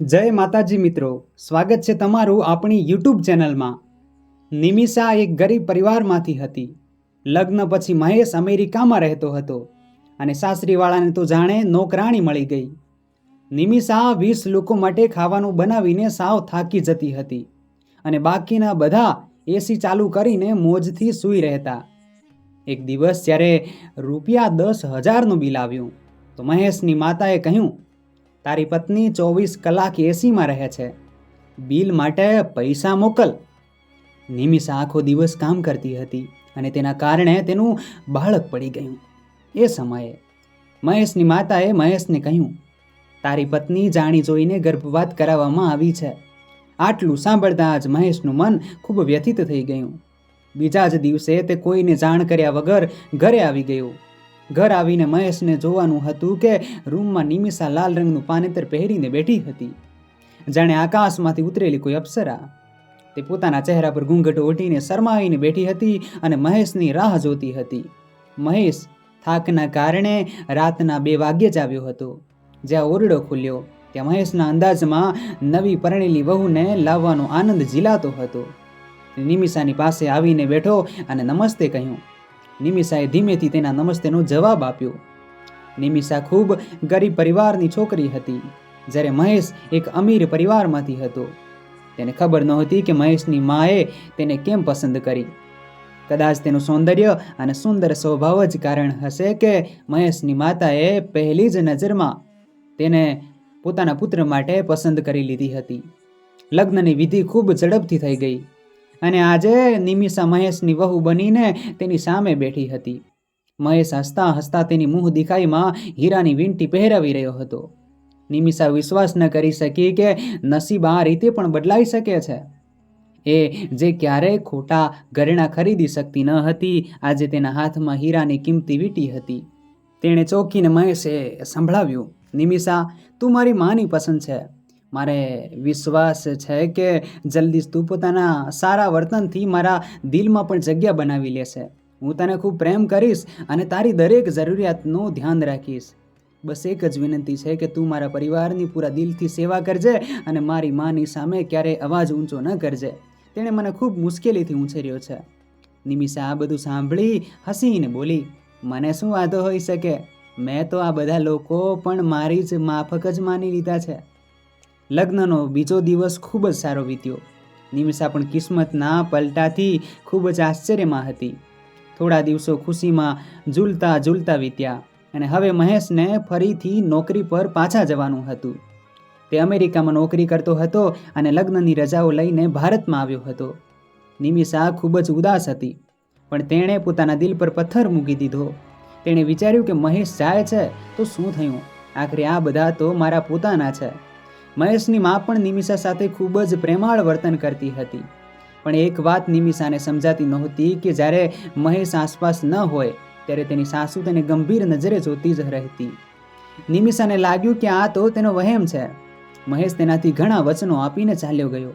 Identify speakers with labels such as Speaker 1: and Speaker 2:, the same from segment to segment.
Speaker 1: જય માતાજી મિત્રો, સ્વાગત છે તમારું આપણી યુટ્યુબ ચેનલમાં. નિમિષા એક ગરીબ પરિવારમાંથી હતી. લગ્ન પછી મહેશ અમેરિકામાં રહેતો હતો અને સાસરીવાળાને તો જાણે નોકરાણી મળી ગઈ. નિમિષા વીસ લોકો માટે ખાવાનું બનાવીને સાવ થાકી જતી હતી અને બાકીના બધા એસી ચાલુ કરીને મોજથી સૂઈ રહેતા. એક દિવસ જ્યારે રૂપિયા દસ હજારનું બિલ આવ્યું, તો મહેશની માતાએ કહ્યું તારી પત્ની ચોવીસ કલાક એસીમાં રહે છે. બિલ માટે પૈસા મોકલ. નિમિષા આખો દિવસ કામ કરતી હતી અને તેના કારણે તેનું બાળક પડી ગયું. એ સમયે મહેશની માતાએ મહેશને કહ્યું, તારી પત્ની જાણી જોઈને ગર્ભપાત કરાવવામાં આવી છે. આટલું સાંભળતા જ મહેશનું મન ખૂબ વ્યથિત થઈ ગયું. બીજા જ દિવસે તે કોઈને જાણ કર્યા વગર ઘરે આવી ગયું. ઘર આવીને મહેશને જોવાનું હતું કે રૂમમાં નિમિષા લાલ રંગનું પાનેતર પહેરીને બેઠી હતી. જાણે આકાશમાંથી ઉતરેલી કોઈ અપ્સરા. તે પોતાના ચહેરા પર ઘૂંઘટ ઓઢીને શરમાવીને બેઠી હતી અને મહેશની રાહ જોતી હતી. મહેશ થાકના કારણે રાતના બે વાગ્યે જ આવ્યો હતો. જ્યાં ઓરડો ખુલ્યો, ત્યાં મહેશના અંદાજમાં નવી પરણેલી વહુને લાવવાનો આનંદ ઝીલાતો હતો. નિમિષાની પાસે આવીને બેઠો અને નમસ્તે કહ્યું નિમિષાએ ધીમેથી તેના નમસ્તેનો જવાબ આપ્યો. નિમિષા ખૂબ ગરીબ પરિવારની છોકરી હતી, જ્યારે મહેશ એક અમીર પરિવારમાંથી હતો. તેને ખબર નહોતી કે મહેશની માએ તેને કેમ પસંદ કરી. કદાચ તેનું સૌંદર્ય અને સુંદર સ્વભાવ જ કારણ હશે કે મહેશની માતાએ પહેલી જ નજરમાં તેને પોતાના પુત્ર માટે પસંદ કરી લીધી હતી. લગ્નની વિધિ ખૂબ ઝડપથી થઈ ગઈ. અને આજે નિમિષા મહેશની વહુ બનીને તેની સામે બેઠી હતી. મહેશ હસતા હસતા તેની મુંહ દિખાઈમાં હીરાની વીંટી પહેરાવી રહ્યો હતો. નિમિષા વિશ્વાસ ન કરી શકી કે નસીબ આ રીતે પણ બદલાઈ શકે છે. એ જે ક્યારેય ખોટા ઘરેણાં ખરીદી શકતી ન હતી, આજે તેના હાથમાં હીરાની કિંમતી વીંટી હતી. તેણે ચોકીને મહેશે સંભળાવ્યું, નિમિષા, તું મારી માની પસંદ છે. મારે વિશ્વાસ છે કે જલ્દી જ તું પોતાના સારા વર્તનથી મારા દિલમાં પણ જગ્યા બનાવી લેશે. હું તને ખૂબ પ્રેમ કરીશ અને તારી દરેક જરૂરિયાતનું ધ્યાન રાખીશ. બસ એક જ વિનંતી છે કે તું મારા પરિવારની પૂરા દિલથી સેવા કરજે અને મારી માની સામે ક્યારેય અવાજ ઊંચો ન કરજે. તેણે મને ખૂબ મુશ્કેલીથી ઉછેર્યો છે. નિમિષા આ બધું સાંભળી, હસીને બોલી, મને શું વાંધો હોઈ શકે? મેં તો આ બધા લોકો પણ મારી જ માફક જ માની લીધા છે. લગ્નનો બીજો દિવસ ખૂબ જ સારો વીત્યો. નિમિષા પણ કિસ્મતના પલટાથી ખૂબ જ આશ્ચર્યમાં હતી. થોડા દિવસો ખુશીમાં ઝૂલતા ઝૂલતા વીત્યા અને હવે મહેશને ફરીથી નોકરી પર પાછા જવાનું હતું. તે અમેરિકામાં નોકરી કરતો હતો અને લગ્નની રજાઓ લઈને ભારતમાં આવ્યો હતો. નિમિષા ખૂબ જ ઉદાસ હતી, પણ તેણે પોતાના દિલ પર પથ્થર મૂકી દીધો. તેણે વિચાર્યું કે મહેશ જાય છે તો શું થયું? આખરે આ બધા તો મારા પોતાના છે. મહેશની મા પણ નિમિષા સાથે ખૂબ જ પ્રેમાળ વર્તન કરતી હતી. પણ એક વાત નિમિષાને સમજાતી નહોતી કે જ્યારે મહેશ આસપાસ ન હોય, ત્યારે તેની સાસુ તેને ગંભીર નજરે જોતી જ રહેતી. નિમિષાને લાગ્યું કે આ તો તેનો વહેમ છે. મહેશ તેનાથી ઘણા વચનો આપીને ચાલ્યો ગયો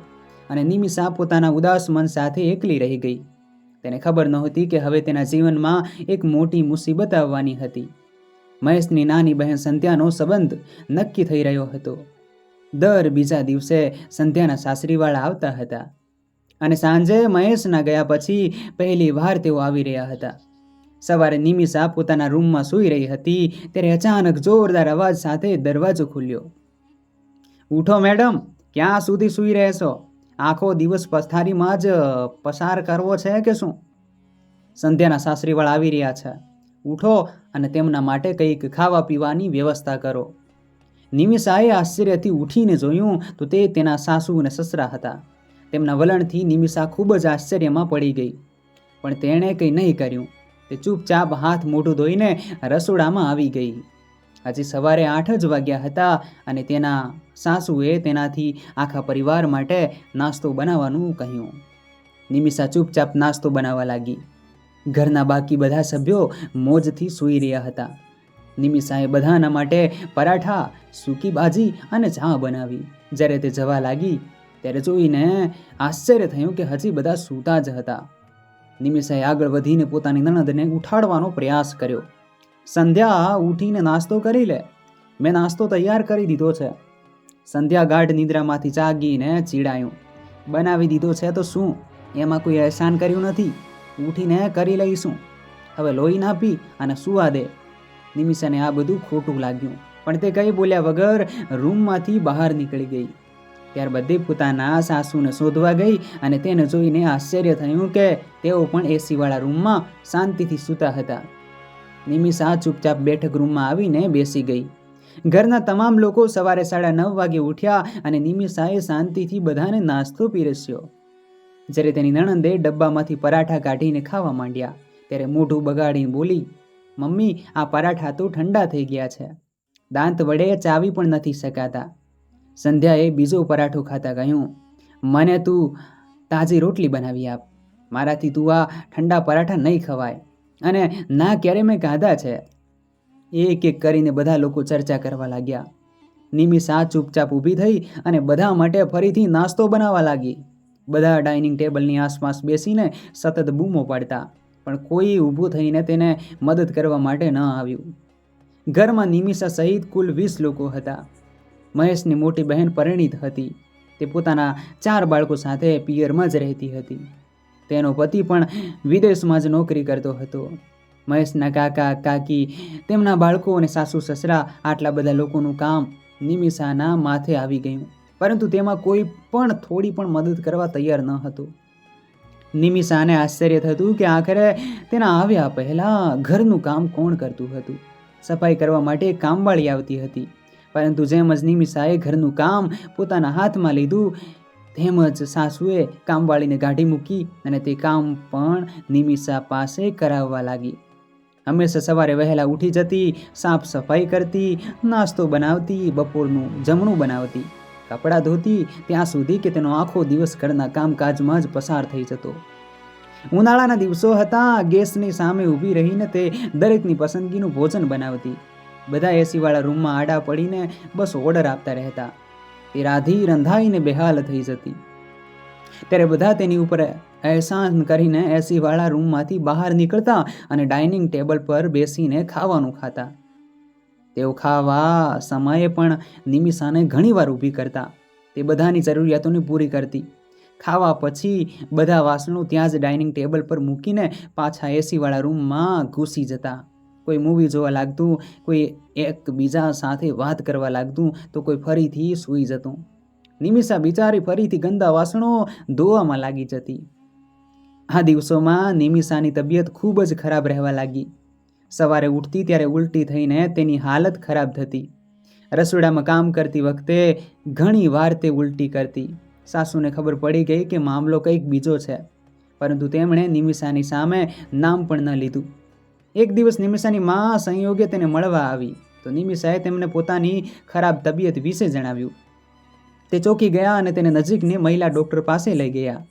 Speaker 1: અને નિમિષા પોતાના ઉદાસ મન સાથે એકલી રહી ગઈ. તેને ખબર નહોતી કે હવે તેના જીવનમાં એક મોટી મુસીબત આવવાની હતી. મહેશની નાની બહેન સંધ્યાનો સંબંધ નક્કી થઈ રહ્યો હતો. દર બીજા દિવસે સંધ્યાના સાસરીવાળા આવતા હતા. અને સાંજે મહેશના ગયા પછી પહેલી વાર તેઓ આવી રહ્યા હતા. સવારે નિમિષા પોતાના રૂમમાં સૂઈ રહી હતી, ત્યારે અચાનક જોરદાર અવાજ સાથે દરવાજો ખુલ્યો. ઉઠો મેડમ, ક્યાં સુધી સૂઈ રહેશો આખો દિવસ પથારીમાં જ પસાર કરવો છે કે શું? સંધ્યાના સાસરીવાળા આવી રહ્યા છે. ઉઠો અને તેમના માટે કંઈક ખાવા પીવાની વ્યવસ્થા કરો. નિમિષાએ આશ્ચર્યથી ઉઠીને જોયું તો તે તેના સાસુ અને સસરા હતા. તેમના વલણથી નિમિષા ખૂબ જ આશ્ચર્યમાં પડી ગઈ. પણ તેણે કંઈ નહીં કર્યું. તે ચૂપચાપ હાથ મોઢું ધોઈને રસોડામાં આવી ગઈ. હજી સવારે આઠ જ વાગ્યા હતા અને તેના સાસુએ તેનાથી આખા પરિવાર માટે નાસ્તો બનાવવાનું કહ્યું. નિમિષા ચૂપચાપ નાસ્તો બનાવવા લાગી. ઘરના બાકી બધા સભ્યો મોજથી સૂઈ રહ્યા હતા. નિમિષાએ બધાના માટે પરાઠા, સૂકી ભાજી અને ચા બનાવી. જ્યારે તે જવા લાગી, ત્યારે જોઈને આશ્ચર્ય થયું કે હજી બધા સૂતા જ હતા. નિમિષાએ આગળ વધીને પોતાની નણંદને ઉઠાડવાનો પ્રયાસ કર્યો. સંધ્યા, ઉઠીને નાસ્તો કરી લે. મેં નાસ્તો તૈયાર કરી દીધો છે. સંધ્યા ગાઢ નિદ્રામાંથી જાગીને ચીડાયું. બનાવી દીધો છે તો શું? એમાં કોઈ અહેસાન કર્યું નથી. ઉઠીને કરી લઈશું. હવે લોહી ના પી અને સુવા દે. નિમિષાને આ બધું ખોટું લાગ્યું. પણ તે કંઈ બોલ્યા વગર રૂમમાંથી બહાર નીકળી ગઈ. ત્યારબાદ પોતાના સાસુને શોધવા ગઈ અને તેને જોઈને આશ્ચર્ય થયું કે તેઓ પણ એસીવાળા રૂમમાં શાંતિથી સૂતા હતા. નિમિષા ચૂપચાપ બેઠક રૂમમાં આવીને બેસી ગઈ. ઘરના તમામ લોકો સવારે સાડા નવ વાગે ઉઠ્યા અને નિમિષાએ શાંતિથી બધાને નાસ્તો પીરસ્યો. જ્યારે તેની નણંદે ડબ્બામાંથી પરાઠા કાઢીને ખાવા માંડ્યા, ત્યારે મોઢું બગાડીને બોલી મમ્મી, આ પરાઠા તો ઠંડા થઈ ગયા છે. દાંત વડે ચાવી પણ નથી શકાતા. સંધ્યાએ બીજો પરાઠો ખાતા કહ્યું, મને તું તાજી રોટલી બનાવી આપ. મારાથી તું આ ઠંડા પરાઠા નહીં ખવાય. અને ના ક્યારે મેં ગાધા છે. એક એક કરીને બધા લોકો ચર્ચા કરવા લાગ્યા. નિમિષા ચૂપચાપ ઊભી થઈ અને બધા માટે ફરીથી નાસ્તો બનાવવા લાગી. બધા ડાઇનિંગ ટેબલની આસપાસ બેસીને સતત બૂમો પાડતા. પણ કોઈ ઊભું થઈને તેને મદદ કરવા માટે ન આવ્યું. ઘરમાં નિમિષા સહિત કુલ વીસ લોકો હતા. મહેશની મોટી બહેન પરિણીત હતી. તે પોતાના ચાર બાળકો સાથે પિયરમાં જ રહેતી હતી. તેનો પતિ પણ વિદેશમાં જ નોકરી કરતો હતો. મહેશના કાકા, કાકી, તેમના બાળકો અને સાસુ, સસરા આટલા બધા લોકોનું કામ નિમિષાના માથે આવી ગયું. પરંતુ તેમાં કોઈ પણ થોડી પણ મદદ કરવા તૈયાર ન હતું. નિમિષાને આશ્ચર્ય થતું કે આખરે તેના આવ્યા પહેલાં ઘરનું કામ કોણ કરતું હતું? સફાઈ કરવા માટે કામવાળી આવતી હતી. પરંતુ જેમ જ નિમિષાએ ઘરનું કામ પોતાના હાથમાં લીધું, તેમ જ સાસુએ કામવાળીને ગાઢી મૂકી અને તે કામ પણ નિમિષા પાસે કરાવવા લાગી. હંમેશા સવારે વહેલા ઉઠી જતી, સાફ સફાઈ કરતી, નાસ્તો બનાવતી, બપોરનું જમણું બનાવતી. કપડાં ધોતી ત્યાં સુધી કે તેનો આખો દિવસ ઘરના કામકાજમાં જ પસાર થઈ જતો. ઉનાળાના દિવસો હતા, ગેસની સામે ઊભી રહીને તે દરેકની પસંદગીનું ભોજન બનાવતી. બધા એસીવાળા રૂમમાં આડા પડીને બસ ઓર્ડર આપતા રહેતા. તે રાધી રંધાઈને બેહાલ થઈ જતી. ત્યારે બધા તેની ઉપર અહેસાન કરીને એસીવાળા રૂમમાંથી બહાર નીકળતા અને ડાઇનિંગ ટેબલ પર બેસીને ખાવાનું ખાતા. તેઓ ખાવા સમયે પણ નિમિષાને ઘણીવાર ઊભી કરતા. તે બધાની જરૂરિયાતોને પૂરી કરતી. ખાવા પછી બધા વાસણો ત્યાં જ ડાઇનિંગ ટેબલ પર મૂકીને પાછા એસીવાળા રૂમમાં ઘૂસી જતા. કોઈ મૂવી જોવા લાગતું, કોઈ એકબીજા સાથે વાત કરવા લાગતું, તો કોઈ ફરીથી સૂઈ જતું. નિમિષા બિચારી ફરીથી ગંદા વાસણો ધોવામાં લાગી જતી. આ દિવસોમાં નિમિષાની તબિયત ખૂબ જ ખરાબ રહેવા લાગી. સવારે ઉઠતી ત્યારે ઉલટી થઈને તેની હાલત ખરાબ થતી. રસોડામાં કામ કરતી વખતે ઘણી વાર તે ઉલટી કરતી. સાસુને ખબર પડી ગઈ કે મામલો કંઈક બીજો છે, પરંતુ તેમણે નિમિષાની સામે નામ પણ ન લીધું. એક દિવસ નિમિષાની મા સંયોગે તેને મળવા આવી, તો નિમિષાએ તેમને પોતાની ખરાબ તબિયત વિશે જણાવ્યું. તે ચોંકી ગયા અને તેને નજીકની મહિલા ડૉક્ટર પાસે લઈ ગયા.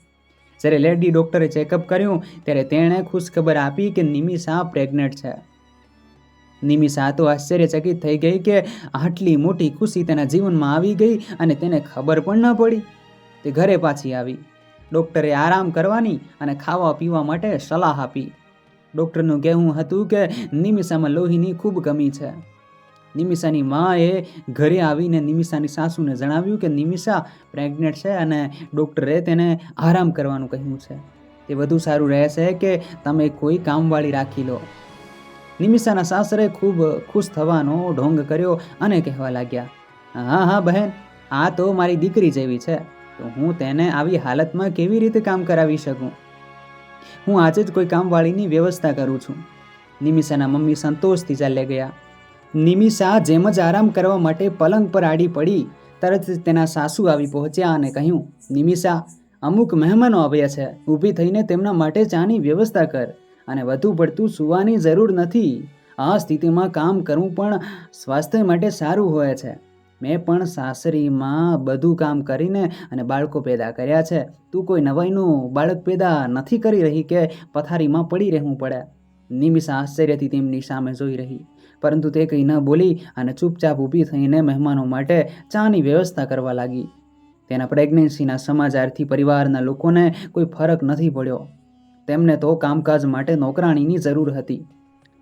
Speaker 1: જ્યારે લેડી ડૉક્ટરે ચેકઅપ કર્યું, ત્યારે તેણે ખુશખબર આપી કે નિમિષા પ્રેગ્નન્ટ છે. નિમિષા તો આશ્ચર્યચકિત થઈ ગઈ કે આટલી મોટી ખુશી તેના જીવનમાં આવી ગઈ અને તેને ખબર પણ ન પડી. તે ઘરે પાછી આવી. ડૉક્ટરે આરામ કરવાની અને ખાવા પીવા માટે સલાહ આપી. ડૉક્ટરનું કહેવું હતું કે નિમિષામાં લોહીની ખૂબ કમી છે. નિમિષાની માએ ઘરે આવીને નિમિષાની સાસુને જણાવ્યું કે નિમિષા પ્રેગ્નેન્ટ છે અને ડૉક્ટરે તેને આરામ કરવાનું કહ્યું છે. તે વધુ સારું રહેશે કે તમે કોઈ કામવાળી રાખી લો. નિમિષાના સાસરે ખૂબ ખુશ થવાનો ઢોંગ કર્યો અને કહેવા લાગ્યા, હા હા, બહેન, આ તો મારી દીકરી જેવી છે. તો હું તેને આવી હાલતમાં કેવી રીતે કામ કરાવી શકું? હું આજે જ કોઈ કામવાળીની વ્યવસ્થા કરું છું. નિમિષાના મમ્મી સંતોષથી ચાલ્યા ગયા. નિમિષા જેમ જ આરામ કરવા માટે પલંગ પર આડી પડી, તરત તેના સાસુ આવી પહોંચ્યા અને કહ્યું, નિમિષા, અમુક મહેમાનો આવ્યા છે. ઊભી થઈને તેમના માટે ચાની વ્યવસ્થા કર અને વધુ પડતું સૂવાની જરૂર નથી. આ સ્થિતિમાં કામ કરવું પણ સ્વાસ્થ્ય માટે સારું હોય છે. મેં પણ સાસરીમાં બધું કામ કરીને અને બાળકો પેદા કર્યા છે. તું કોઈ નવાઈનું બાળક પેદા નથી કરી રહી કે પથારીમાં પડી રહેવું પડે? નિમિષા આશ્ચર્યથી તેમની સામે જોઈ રહી. પરંતુ તે કંઈ ન બોલી અને ચૂપચાપ ઊભી થઈને મહેમાનો માટે ચાની વ્યવસ્થા કરવા લાગી. તેના પ્રેગ્નન્સીના સમાચારથી પરિવારના લોકોને કોઈ ફરક નથી પડ્યો. તેમને તો કામકાજ માટે નોકરાણીની જરૂર હતી.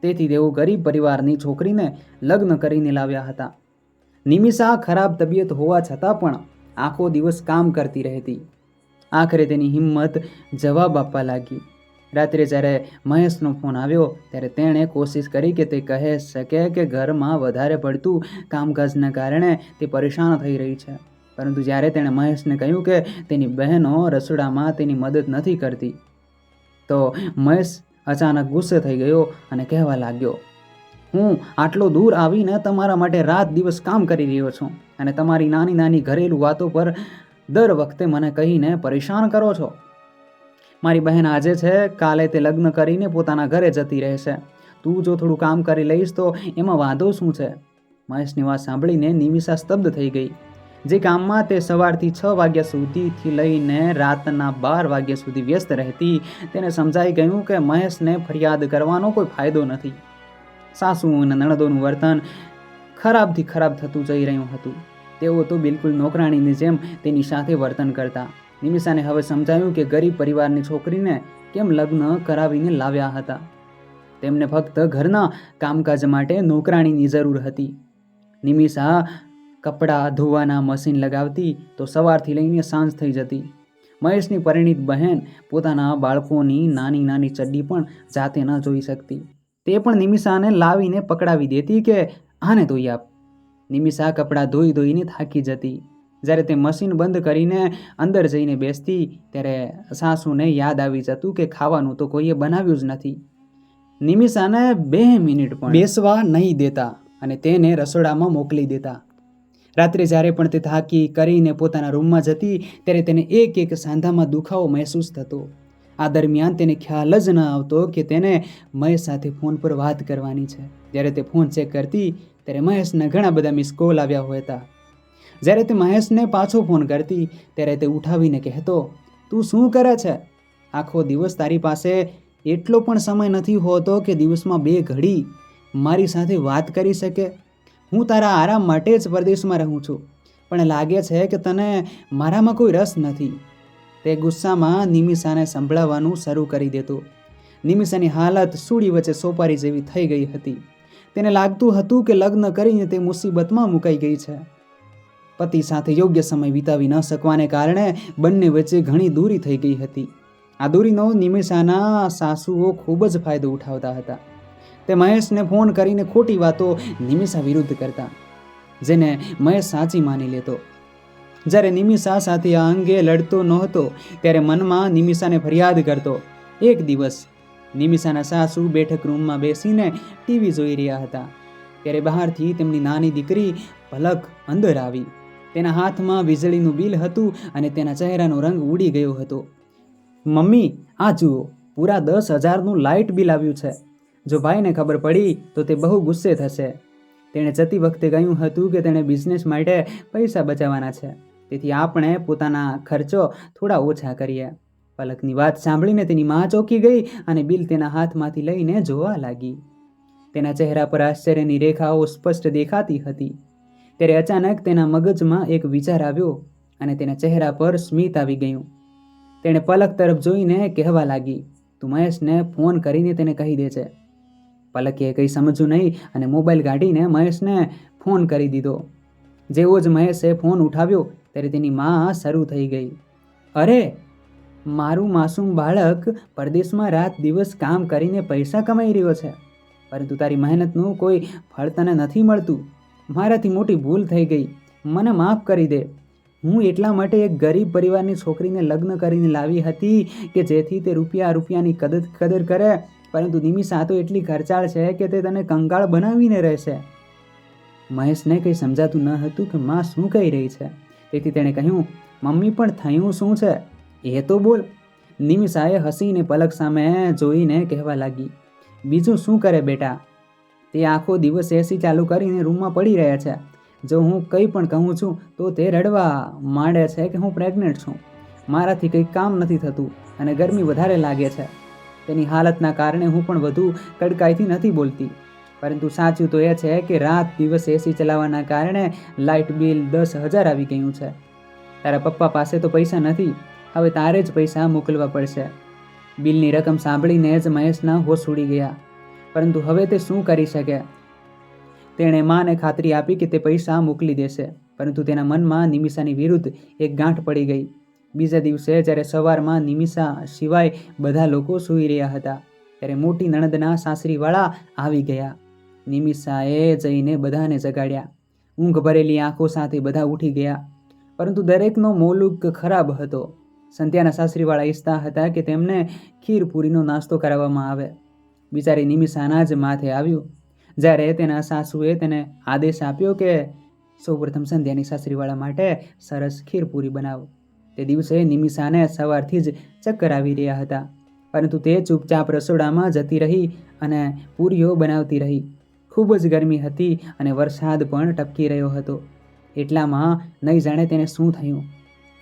Speaker 1: તેથી તેઓ ગરીબ પરિવારની છોકરીને લગ્ન કરીને લાવ્યા હતા. નિમિષા ખરાબ તબિયત હોવા છતાં પણ આખો દિવસ કામ કરતી રહેતી. આખરે તેની હિંમત જવાબ આપવા લાગી. રાત્રે જ્યારે મહેશનો ફોન આવ્યો, ત્યારે તેણે કોશિશ કરી કે તે કહે શકે કે ઘરમાં વધારે પડતું કામકાજના કારણે તે પરેશાન થઈ રહી છે. પરંતુ જ્યારે તેણે મહેશને કહ્યું કે તેની બહેનો રસોડામાં તેની મદદ નથી કરતી, તો મહેશ અચાનક ગુસ્સે થઈ ગયો અને કહેવા લાગ્યો, હું આટલો દૂર આવીને તમારા માટે રાત દિવસ કામ કરી રહ્યો છું અને તમારી નાની નાની ઘરેલું વાતો પર દર વખતે મને કહીને પરેશાન કરો છો. મારી બહેન આજે છે, કાલે તે લગ્ન કરીને પોતાના ઘરે જતી રહેશે. તું જો થોડું કામ કરી લઈશ તો એમાં વાંધો શું છે? મહેશની વાત સાંભળીને નિમિષા સ્તબ્ધ થઈ ગઈ. જે કામમાં તે સવારથી છ વાગ્યા સુધીથી લઈને રાતના બાર વાગ્યા સુધી વ્યસ્ત રહેતી, તેને સમજાઈ ગયું કે મહેશને ફરિયાદ કરવાનો કોઈ ફાયદો નથી. સાસુ અને નણદોનું વર્તન ખરાબથી ખરાબ થતું જઈ રહ્યું હતું. તેઓ તો બિલકુલ નોકરાણીની જેમ તેની સાથે વર્તન કરતા. નિમિષાને હવે સમજાયું કે ગરીબ પરિવારની છોકરીને કેમ લગ્ન કરાવીને લાવ્યા હતા. તેમને ફક્ત ઘરના કામકાજ માટે નોકરાણીની જરૂર હતી. નિમિષા કપડાં ધોવાના મશીન લગાવતી તો સવારથી લઈને સાંજ થઈ જતી. મહેશની પરિણીત બહેન પોતાના બાળકોની નાની નાની ચડ્ડી પણ જાતે ન જોઈ શકતી. તે પણ નિમિષાને લાવીને પકડાવી દેતી કે આને ધોઈ આપ. નિમિષા કપડાં ધોઈ ધોઈને થાકી જતી. જ્યારે તે મશીન બંધ કરીને અંદર જઈને બેસતી, ત્યારે સાસુને યાદ આવી જતું કે ખાવાનું તો કોઈએ બનાવ્યું જ નથી. નિમિષાને બે મિનિટ પણ બેસવા નહીં દેતા અને તેને રસોડામાં મોકલી દેતા. રાત્રે જ્યારે પણ તે થાકી કરીને પોતાના રૂમમાં જતી, ત્યારે તેને એક એક સાંધામાં દુખાવો મહેસૂસ થતો. આ દરમિયાન તેને ખ્યાલ જ ન આવતો કે તેને મહેશ સાથે ફોન પર વાત કરવાની છે. જ્યારે તે ફોન ચેક કરતી, ત્યારે મહેશના ઘણા બધા મિસ કોલ આવ્યા હોતા. જ્યારે તે મહેશને પાછો ફોન કરતી, ત્યારે તે ઉઠાવીને કહેતો, તું શું કરે છે? આખો દિવસ તારી પાસે એટલો પણ સમય નથી હોતો કે દિવસમાં બે ઘડી મારી સાથે વાત કરી શકે. હું તારા આરામ માટે જ પરદેશમાં રહું છું, પણ લાગે છે કે તને મારામાં કોઈ રસ નથી. તે ગુસ્સામાં નિમિષાને સંભળાવવાનું શરૂ કરી દેતો. નિમિષાની હાલત સૂડી વચ્ચે સોપારી જેવી થઈ ગઈ હતી. તેને લાગતું હતું કે લગ્ન કરીને તે મુસીબતમાં મુકાઈ ગઈ છે. પતિ સાથે યોગ્ય સમય વિતાવી ન શકવાને કારણે બંને વચ્ચે ઘણી દૂરી થઈ ગઈ હતી. આ દૂરીનો નિમિષાના સાસુઓ ખૂબ જ ફાયદો ઉઠાવતા હતા. તે મહેશને ફોન કરીને ખોટી વાતો નિમિષા વિરુદ્ધ કરતા, જેને મહેશ સાચી માની લેતો. જ્યારે નિમિષા સાથે આ અંગે લડતો નહોતો, ત્યારે મનમાં નિમિષાને ફરિયાદ કરતો. એક દિવસ, નિમિષાના સાસુ બેઠક રૂમમાં બેસીને ટીવી જોઈ રહ્યા હતા. ત્યારે બહારથી તેમની નાની દીકરી પલક અંદર આવી. તેના હાથમાં વીજળીનું બિલ હતું અને તેના ચહેરાનો રંગ ઉડી ગયો હતો. મમ્મી, આ જુઓ, પૂરા દસ હજારનું લાઇટ બિલ આવ્યું છે. જો ભાઈને ખબર પડી, તો તે બહુ ગુસ્સે થશે. તેણે જતી વખતે કહ્યું હતું કે તેણે બિઝનેસ માટે પૈસા બચાવવાના છે. તેથી આપણે પોતાના ખર્ચો થોડા ઓછા કરીએ. પલકની વાત સાંભળીને તેની માં ચોંકી ગઈ અને બિલ તેના હાથમાંથી લઈને જોવા લાગી. તેના ચહેરા પર આશ્ચર્યની રેખાઓ સ્પષ્ટ દેખાતી હતી. ત્યારે અચાનક તેના મગજમાં એક વિચાર આવ્યો અને તેના ચહેરા પર સ્મિત આવી ગયું. તેણે પલક તરફ જોઈને કહેવા લાગી, તું મહેશને ફોન કરીને તેને કહી દે છે. પલકે કંઈ સમજ્યું નહીં અને મોબાઈલ કાઢીને મહેશને ફોન કરી દીધો. જેવો જ મહેશે ફોન ઉઠાવ્યો, ત્યારે તેની માં શરૂ થઈ ગઈ. અરે, મારું માસૂમ બાળક પરદેશમાં રાત દિવસ કામ કરીને પૈસા કમાઈ રહ્યો છે, પરંતુ તારી મહેનતનું કોઈ ફળ તને નથી મળતું. મારાથી મોટી ભૂલ થઈ ગઈ. મને માફ કરી દે. હું એટલા માટે એક ગરીબ પરિવારની છોકરીને લગ્ન કરીને લાવી હતી કે જેથી તે રૂપિયા રૂપિયાની કદર કદર કરે. પરંતુ નિમિષા તો એટલી ખર્ચાળ છે કે તે તને કંગાળ બનાવીને રહેશે. મહેશને કંઈ સમજાતું ન હતું કે માં શું કહી રહી છે. તેથી તેણે કહ્યું, મમ્મી, પણ થયું શું છે? એ તો બોલ. નિમિષાએ હસીને પલક સામે જોઈને કહેવા લાગી, બીજું શું કરે બેટા? તે આખો દિવસ એસી ચાલુ કરીને રૂમમાં પડી રહ્યા છે. જો હું કંઈ પણ કહું છું, તો તે રડવા માંડે છે કે હું પ્રેગ્નન્ટ છું. મારાથી કંઈ કામ નથી થતું અને ગરમી વધારે લાગે છે. તેની હાલતના કારણે હું પણ વધુ કડકાઈથી નથી બોલતી. પરંતુ સાચું તો એ છે કે રાત દિવસ એસી ચલાવવાના કારણે લાઇટ બિલ દસ હજાર આવી ગયું છે. તારા પપ્પા પાસે તો પૈસા નથી. હવે તારે જ પૈસા મોકલવા પડશે. બિલની રકમ સાંભળીને જ મહેશના હોશ ઉડી ગયા. પરંતુ હવે તે શું કરી શકે? તેણે માને ખાતરી આપી કે તે પૈસા મોકલી દેશે, પરંતુ તેના મનમાં નિમિષાની વિરુદ્ધ એક ગાંઠ પડી ગઈ. બીજા દિવસે જ્યારે સવારમાં નિમિષા સિવાય બધા લોકો સૂઈ રહ્યા હતા, ત્યારે મોટી નણદના સાસરીવાળા આવી ગયા. નિમિષાએ જઈને બધાને જગાડ્યા. ઊંઘ ભરેલી આંખો સાથે બધા ઉઠી ગયા. પરંતુ દરેકનો મોલુક ખરાબ હતો. સંધ્યાના સાસરીવાળા ઈચ્છતા હતા કે તેમને ખીર પૂરીનો નાસ્તો કરાવવામાં આવે. બિચારી નિમિષાના જ માથે આવ્યું. જ્યારે તેના સાસુએ તેને આદેશ આપ્યો કે સૌપ્રથમ સંધ્યાની સાસરીવાળા માટે સરસ ખીર પૂરી બનાવો. તે દિવસે નિમિષાને સવારથી જ ચક્કર આવી રહ્યા હતા. પરંતુ તે ચૂપચાપ રસોડામાં જતી રહી અને પૂરીઓ બનાવતી રહી. ખૂબ જ ગરમી હતી અને વરસાદ પણ ટપકી રહ્યો હતો. એટલામાં નહીં જાણે તેને શું થયું.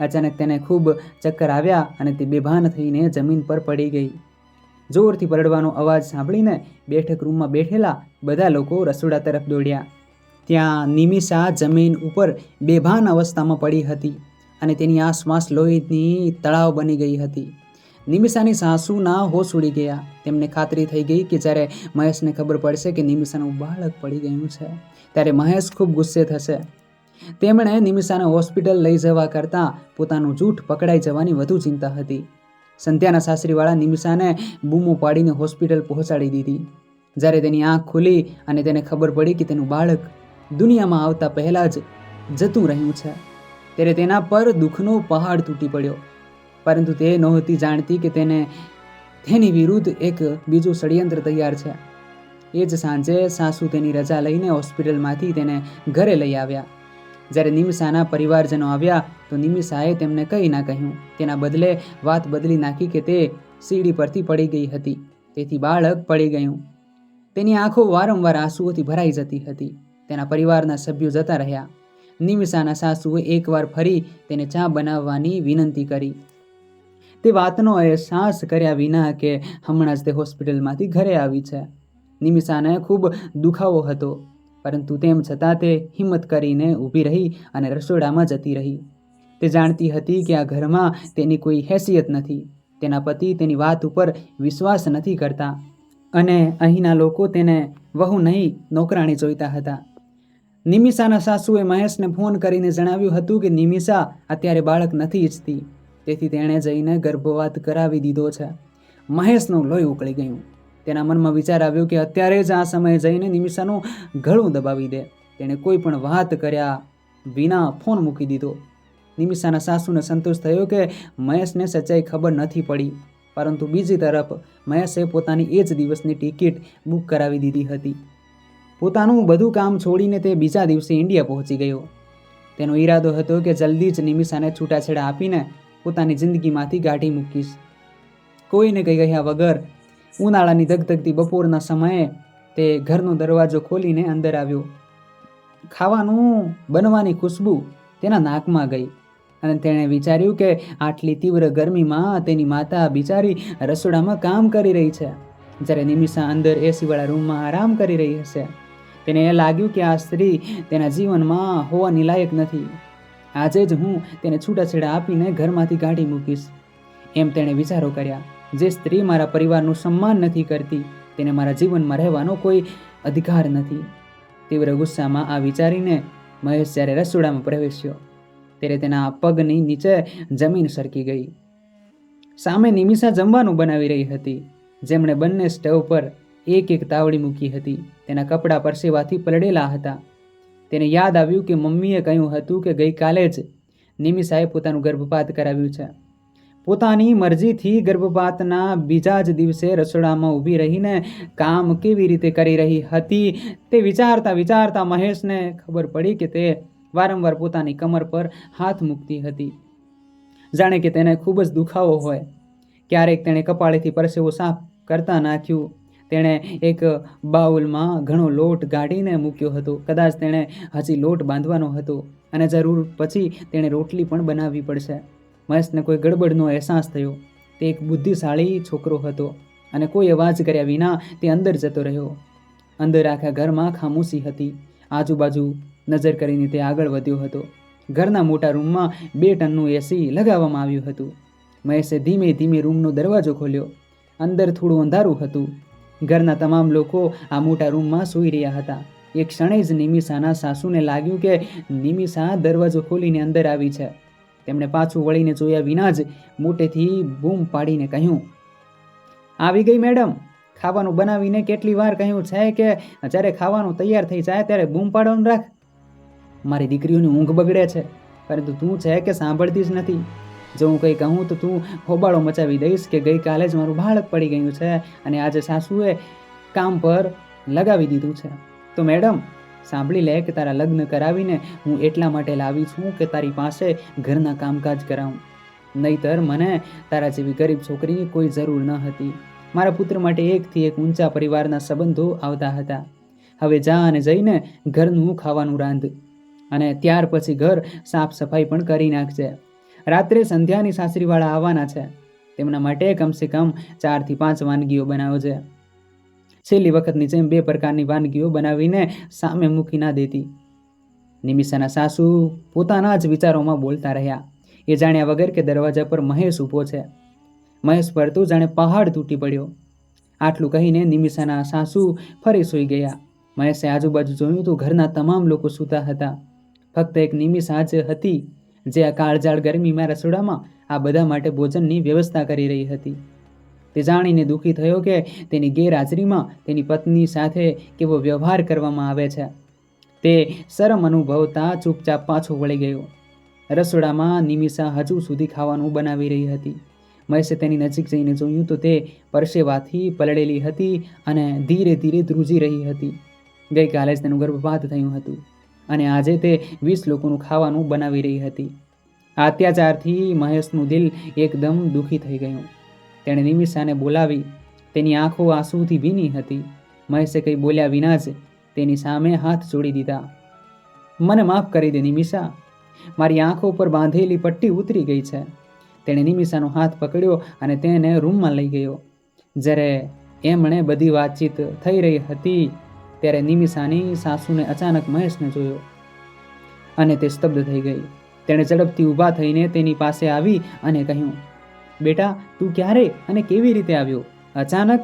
Speaker 1: અચાનક તેને ખૂબ ચક્કર આવ્યા અને તે બેભાન થઈને જમીન પર પડી ગઈ. જોરથી પરડવાનો અવાજ સાંભળીને બેઠક રૂમમાં બેઠેલા બધા લોકો રસોડા તરફ દોડ્યા. ત્યાં નિમિષા જમીન ઉપર બેભાન અવસ્થામાં પડી હતી અને તેની આસપાસ લોહીની તળાવ બની ગઈ હતી. નિમિષાની સાસુના હોશ ઉડી ગયા. તેમને ખાતરી થઈ ગઈ કે જ્યારે મહેશને ખબર પડશે કે નિમિષાનું બાળક પડી ગયું છે, ત્યારે મહેશ ખૂબ ગુસ્સે થશે. તેમણે નિમિષાને હોસ્પિટલ લઈ જવા કરતાં પોતાનું જૂઠ પકડાઈ જવાની વધુ ચિંતા હતી. સંધ્યાના સાસરીવાળા નિમિષાને બૂમો પાડીને હોસ્પિટલ પહોંચાડી દીધી. જ્યારે તેની આંખ ખુલી અને તેને ખબર પડી કે તેનું બાળક દુનિયામાં આવતા પહેલાં જ જતું રહ્યું છે. ત્યારે તેના પર દુઃખનો પહાડ તૂટી પડ્યો. પરંતુ તે નહોતી જાણતી કે તેને તેની વિરુદ્ધ એક બીજું ષડયંત્ર તૈયાર છે. એ જ સાંજે સાસુ તેની રજા લઈને હોસ્પિટલમાંથી તેને ઘરે લઈ આવ્યા. જ્યારે નિમિષાના પરિવારજનો આવ્યા તો નિમિષાએ તેમને કંઈ ના કહ્યું. તેના બદલે વાત બદલી નાખી કે તે સીડી પરથી પડી ગઈ હતી. તેથી બાળક પડી ગયું. તેની આંખો વારંવાર આંસુઓથી ભરાઈ જતી હતી. તેના પરિવારના સભ્યો જતા રહ્યા. નિમિષાના સાસુએ એકવાર ફરી તેને ચા બનાવવાની વિનંતી કરી. તે વાતનો અહેસાસ કર્યા વિના કે હમણાં જ તે હોસ્પિટલમાંથી ઘરે આવી છે. નિમિષાને ખૂબ દુખાવો હતો. પરંતુ તેમ છતાં તે હિંમત કરીને ઊભી રહી અને રસોડામાં જતી રહી. તે જાણતી હતી કે આ ઘરમાં તેની કોઈ હેસિયત નથી. તેના પતિ તેની વાત ઉપર વિશ્વાસ નથી કરતા અને અહીંના લોકો તેને વહુ નહીં, નોકરાણી જોઈતા હતા. નિમિષાના સાસુએ મહેશને ફોન કરીને જણાવ્યું હતું કે નિમિષા અત્યારે બાળક નથી ઈચ્છતી. તેથી તેણે જઈને ગર્ભપાત કરાવી દીધો છે. મહેશનું લોહી ઉકળી ગયું. તેના મનમાં વિચાર આવ્યો કે અત્યારે જ આ સમયે જઈને નિમિષાનું ગળું દબાવી દે. તેણે કોઈ પણ વાત કર્યા વિના ફોન મૂકી દીધો. નિમિષાના સાસુને સંતોષ થયો કે મહેશને સચ્ચાઈ ખબર નથી પડી, પરંતુ બીજી તરફ મહેશે પોતાની એ જ દિવસની ટિકિટ બુક કરાવી દીધી હતી. પોતાનું બધું કામ છોડીને તે બીજા દિવસે ઇન્ડિયા પહોંચી ગયો. તેનો ઈરાદો હતો કે જલ્દી જ નિમિષાને છૂટાછેડા આપીને પોતાની જિંદગીમાંથી ગાઢી મૂકીશ. કોઈને કહી ગયા વગર ઉનાળાની ધગધગતી બપોરના સમયે તે ઘરનો દરવાજો ખોલીને અંદર આવ્યો. ખાવાનું બનવાની ખુશ્બુ તેના નાકમાં ગઈ અને તેણે વિચાર્યું કે આટલી તીવ્ર ગરમીમાં તેની માતા બિચારી રસોડામાં કામ કરી રહી છે. જ્યારે નિમિષા અંદર એસીવાળા રૂમમાં આરામ કરી રહી હશે, તેને એ લાગ્યું કે આ સ્ત્રી તેના જીવનમાં હોવાની લાયક નથી. આજે જ હું તેને છૂટાછેડા આપીને ઘરમાંથી કાઢી મૂકીશ, એમ તેણે વિચારો કર્યા. જે સ્ત્રી મારા પરિવારનું સન્માન નથી કરતી, તેને મારા જીવનમાં રહેવાનો કોઈ અધિકાર નથી. તીવ્ર ગુસ્સામાં આ વિચારીને મહેશ જ્યારે રસોડામાં પ્રવેશ્યો, ત્યારે તેના પગની નીચે જમીન સરકી ગઈ. સામે નિમિષા જમવાનું બનાવી રહી હતી, જેમણે બંને સ્ટવ પર એક એક તાવડી મૂકી હતી. તેના કપડાં પરસેવાથી પલળેલા હતા. તેને યાદ આવ્યું કે મમ્મીએ કહ્યું હતું કે ગઈકાલે જ નિમિષાએ પોતાનું ગર્ભપાત કરાવ્યું છે. પોતાની મરજીથી ગર્ભપાતના બીજા જ દિવસે રસોડામાં ઊભી રહીને કામ કેવી રીતે કરી રહી હતી તે વિચારતા વિચારતા મહેશને ખબર પડી કે તે વારંવાર પોતાની કમર પર હાથ મૂકતી હતી. જાણે કે તેને ખૂબ જ દુખાવો હોય. ક્યારેક તેણે કપાળેથી પરસેવો સાફ કરતા નાખ્યું. તેણે એક બાઉલમાં ઘણો લોટ ગાડીને મૂક્યો હતો. કદાચ તેણે હજી લોટ બાંધવાનો હતો અને જરૂર પછી તેણે રોટલી પણ બનાવવી પડશે. મહેશને કોઈ ગડબડનો અહેસાસ થયો. તે એક બુદ્ધિશાળી છોકરો હતો અને કોઈ અવાજ કર્યા વિના તે અંદર જતો રહ્યો. અંદર આખા ઘરમાં ખામોશી હતી. આજુબાજુ નજર કરીને તે આગળ વધ્યો હતો. ઘરના મોટા રૂમમાં બે ટનનું એસી લગાવવામાં આવ્યું હતું. મહેશે ધીમે ધીમે રૂમનો દરવાજો ખોલ્યો. અંદર થોડું અંધારું હતું. ઘરના તમામ લોકો આ મોટા રૂમમાં સૂઈ રહ્યા હતા. એ ક્ષણે જ નિમિષાના સાસુને લાગ્યું કે નિમિષા દરવાજો ખોલીને અંદર આવી છે. તેમણે પાછું વળીને જોયા વિના જ મોટેથી બૂમ પાડીને કહ્યું, આવી ગઈ મેડમ, ખાવાનું બનાવીને કેટલી વાર કહ્યું છે કે જ્યારે ખાવાનું તૈયાર થઈ જાય ત્યારે બૂમ પાડવાનું રાખ. મારી દીકરીઓની ઊંઘ બગડે છે, પરંતુ તું છે કે સાંભળતી જ નથી. જો હું કંઈ કહું તો તું હોબાળો મચાવી દઈશ કે ગઈકાલે જ મારું બાળક પડી ગયું છે અને આજે સાસુએ કામ પર લગાવી દીધું છે. તો મેડમ સાંભળી લે કે તારા લગ્ન કરાવીને હું એટલા માટે લાવી છું કે તારી પાસે ઘરના કામકાજ કરાવું. નહીતર મને તારા જેવી ગરીબ છોકરીની કોઈ જરૂર ન હતી. મારા પુત્ર માટે એકથી એક ઊંચા પરિવારના સંબંધો આવતા હતા. હવે જા અને જઈને ઘરનું ખાવાનું રાંધ અને ત્યાર પછી ઘર સાફ સફાઈ પણ કરી નાખજે. રાત્રે સંધ્યાની સાસરીવાળા આવવાના છે. તેમના માટે કમસે કમ ચારથી પાંચ વાનગીઓ બનાવજે. છેલ્લી વખતની જેમ બે પ્રકારની વાનગીઓ બનાવીને સામે મૂકી ના દેતી. નિમિષાના સાસુ પોતાના જ વિચારોમાં બોલતા રહ્યા. એ જાણ્યા વગર કે દરવાજા પર મહેશ ઊભો છે. મહેશ પર તો જાણે પહાડ તૂટી પડ્યો. આટલું કહીને નિમિષાના સાસુ ફરી સૂઈ ગયા. મહેશે આજુબાજુ જોયું તો ઘરના તમામ લોકો સૂતા હતા. ફક્ત એક નિમિષા જ હતી, જે આ કાળજાળ ગરમીમાં રસોડામાં આ બધા માટે ભોજનની વ્યવસ્થા કરી રહી હતી. તે જાણીને દુઃખી થયો કે તેની ગેરહાજરીમાં તેની પત્ની સાથે કેવો વ્યવહાર કરવામાં આવે છે. તે શરમ અનુભવતા ચૂપચાપ પાછો વળી ગયો. રસોડામાં નિમિષા હજુ સુધી ખાવાનું બનાવી રહી હતી. મહેશે તેની નજીક જઈને જોયું તો તે પરસેવાથી પલળેલી હતી અને ધીરે ધીરે ધ્રુજી રહી હતી. ગઈકાલે જ તેનું ગર્ભપાત થયું હતું અને આજે તે વીસ લોકોનું ખાવાનું બનાવી રહી હતી. અત્યાચારથી મહેશનું દિલ એકદમ દુઃખી થઈ ગયું. તેણે નિમિષાને બોલાવી, તેની આંખો આંસુથી ભીની હતી. મહેશે કંઈ બોલ્યા વિના જ તેની સામે હાથ જોડી દીધા. મને માફ કરી દે નિમિષા, મારી આંખો ઉપર બાંધેલી પટ્ટી ઉતરી ગઈ છે. તેણે નિમિષાનો હાથ પકડ્યો અને તેને રૂમમાં લઈ ગયો. જ્યારે એમણે બધી વાતચીત થઈ રહી હતી, ત્યારે નિમિષાની સાસુને અચાનક મહેશને જોયો અને તે સ્તબ્ધ થઈ ગઈ. તેણે ઝડપથી ઊભા થઈને તેની પાસે આવી અને કહ્યું બેટા, તું ક્યારે અને કેવી રીતે આવ્યો? અચાનક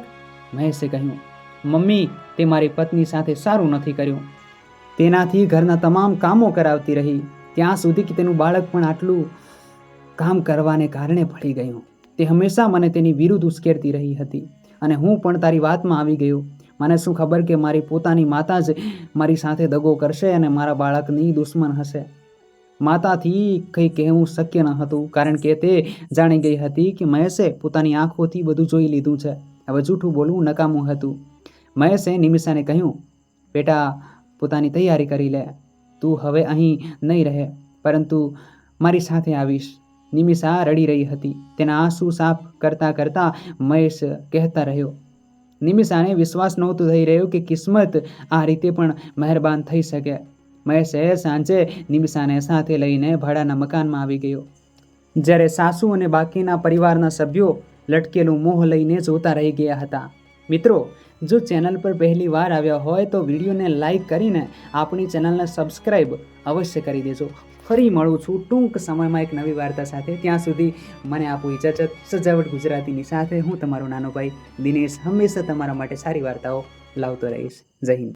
Speaker 1: મહેશે કહ્યું, મમ્મી, તે મારી પત્ની સાથે સારું નથી કર્યું. તેનાથી ઘરના તમામ કામો કરાવતી રહી. ત્યાં સુધી કે તેનું બાળક પણ આટલું કામ કરવાને કારણે ભળી ગયું. તે હંમેશા મને તેની વિરુદ્ધ ઉશ્કેરતી રહી હતી અને હું પણ તારી વાતમાં આવી ગયો. મને શું ખબર કે મારી પોતાની માતા જ મારી સાથે દગો કરશે અને મારા બાળકની દુશ્મન હશે? માતાથી કંઈ કહેવું શક્ય ન હતું, કારણ કે તે જાણી ગઈ હતી કે મહેશે પોતાની આંખોથી બધું જોઈ લીધું છે. હવે જૂઠું બોલવું નકામું હતું. મહેશે નિમિષાને કહ્યું, બેટા, પોતાની તૈયારી કરી લે. તું હવે અહીં નહીં રહે, પરંતુ મારી સાથે આવીશ. નિમિષા રડી રહી હતી. તેના આંસુ સાફ કરતાં કરતાં મહેશ કહેતા રહ્યો. નિમિષાને વિશ્વાસ નહોતો થઈ રહ્યો કે કિસ્મત આ રીતે પણ મહેરબાન થઈ શકે. મહેશે સાંજે નિમિષાને સાથે લઈને ભાડાના મકાનમાં આવી ગયો જ્યારે સાસુ અને બાકીના પરિવારના સભ્યો લટકેલું મોહ લઈને જોતા રહી ગયા હતા। મિત્રો, જો ચેનલ પર પહેલી વાર આવ્યા હોય તો વિડીયોને લાઈક કરીને આપણી ચેનલને સબસ્ક્રાઈબ અવશ્ય કરી દેજો। ફરી મળું છું ટૂંક સમયમાં એક નવી વાર્તા સાથે। ત્યાં સુધી મને આપો ઇજાજત સજાવટ ગુજરાતીની સાથે। હું તમારો નાનો ભાઈ દિનેશ હંમેશા તમારા માટે સારી વાર્તાઓ લાવતો રહીશ। જય હિન્દ।